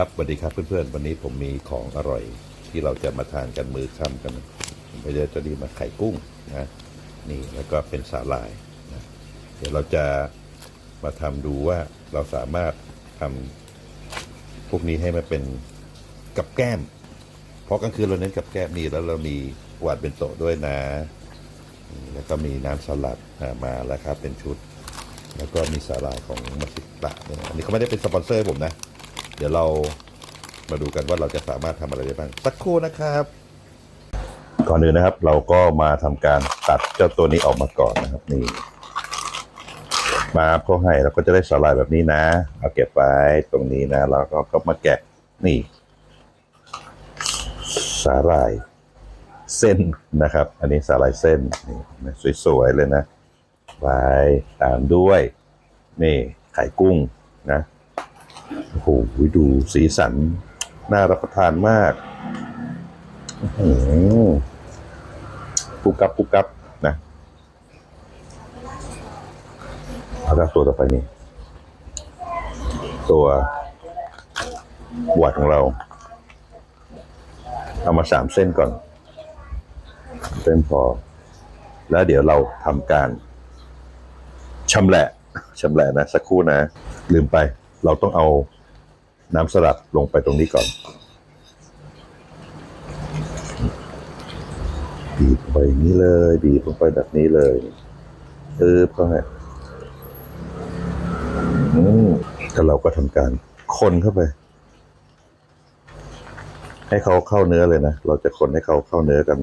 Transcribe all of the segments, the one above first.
ครับสวัสดีครับเพื่อนๆ วันนี้ผมมีของอร่อย ที่เราจะมาทานกันมือค่ำกันผมไปเจอจะดีมาไข่กุ้งนะนี่แล้วก็เป็นสาหร่ายนะเดี๋ยวเราจะมาทำดูว่าเราสามารถทำพวกนี้ให้มันเป็นกับแก้ม เพราะกลางคืนเราเน้นกับแก้มนี่แล้วเรามีหวานเป็นโตด้วยนะแล้วก็มีน้ำสลัดอ่ามาแล้วครับเป็นชุด แล้วก็มีสาหร่ายของมัสตะเนี่ยนะอันนี้เขาไม่ได้เป็นสปอนเซอร์ผมนะ เดี๋ยวเรามาดูกันว่าเราจะสามารถทำอะไรได้บ้าง สักครู่นะครับ ก่อนอื่นนะครับ เราก็มาทำการตัดเจ้าตัวนี้ออกมาก่อนนะครับ นี่ มาเขาให้เราก็จะได้สลายแบบนี้นะ เอาเก็บไว้ตรงนี้นะแล้วก็ก็มาแกะนี่สาหร่ายเส้นนะครับ อันนี้สาหร่ายเส้นนี่สวยๆเลยนะไว้ตามด้วย นี่ไข่กุ้งนะ หดูสีสัน น่ารับประทานมากอื้อหือกุกกับกุกกับนะแล้วตัวต่อไปนี่ ตัวหวัดของเรา เอามาสามเส้นก่อน เส้นพอ แล้วเดี๋ยวเราทำการชำแหละชำแหละนะ สักครู่นะ ลืมไป เราต้องเอา น้ำสลัดลงไปตรงนี้ก่อนบีบไปอย่างนี้เลยบีบลงไปแบบนี้เลยปึ๊บเข้าให้อืมแล้วเราก็ทำการคนเข้าไป ให้เขาเข้าเนื้อเลยนะ เราจะคนให้เขาเข้าเนื้อกัน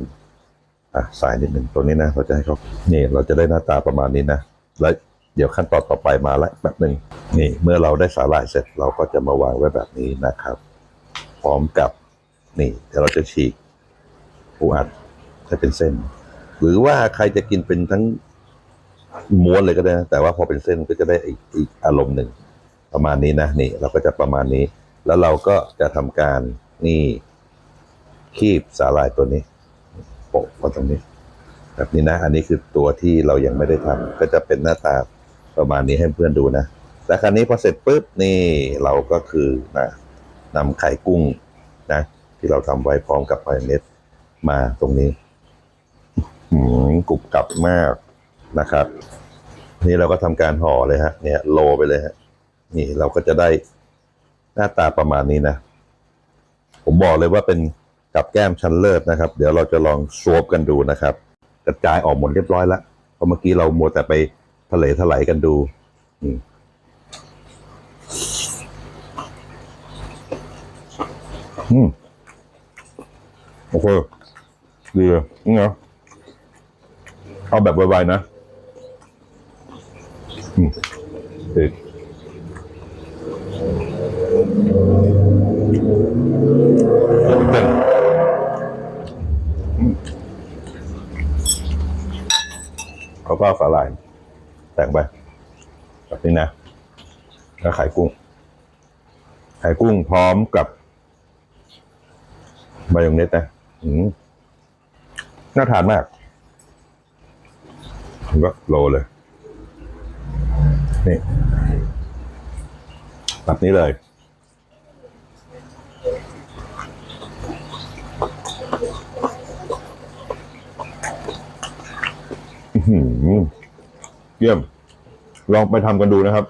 อะสายนิดหนึ่งตรงนี้นะ เราจะให้เขา นี่ เราจะได้หน้าตาประมาณนี้นะ แล้ว เดี๋ยวขั้นตอนต่อไปมาล้วแบบหนึ่งนี่ เมื่อเราได้สาหร่ายเสร็จเราก็จะมาวางไว้แบบนี้นะครับ พร้อมกับนี่ เดี๋ยวเราจะฉีกปูอัดให้เป็นเส้น หรือว่าใครจะกินเป็นทั้งม้วนเลยก็ได้นะแต่ว่าพอเป็นเส้นก็จะได้อีกอีกอารมณ์หนึ่งประมาณนี้นะนี่ เราก็จะประมาณนี้ แล้วเราก็จะทำการนี่คีบสาหร่ายตัวนี้โปะไว้ตรงนี้ แบบนี้นะ อันนี้คือตัวที่เรายังไม่ได้ทำก็จะเป็นหน้าตา ประมาณนี้ให้เพื่อนดูนะแต่ครั้นี้พอเสร็จปุ๊บนี่เราก็คือนะนำไข่กุ้งนะ ที่เราทำไว้พร้อมกับมายองเนสมาตรงนี้หืมกรุบกรับมากนะครับนี่เราก็ทำการห่อเลยฮะ เนี่ยโลไปเลยฮะ นี่เราก็จะได้หน้าตาประมาณนี้นะ ผมบอกเลยว่าเป็นกับแก้มชั้นเลิศนะครับ เดี๋ยวเราจะลองสวบกันดูนะครับ กระจายออกหมดเรียบร้อยแล้วเพราะเมื่อกี้เรามัวแต่ไป ทะเลถลายกันดูอืมโอเคดีเลยนี่ไงเอาแบบไวๆนะอืมอีกเต้นเขาก็เอาสาหร่าย แต่งไปแบบนี้นะ แล้วไข่กุ้ง ไข่กุ้งพร้อมกับมายองเนสนะน่าทานมากผมก็โรยเลย นี่แบบนี้เลยอื้อหือ เยี่ยม ลองไปทำกันดูนะครับ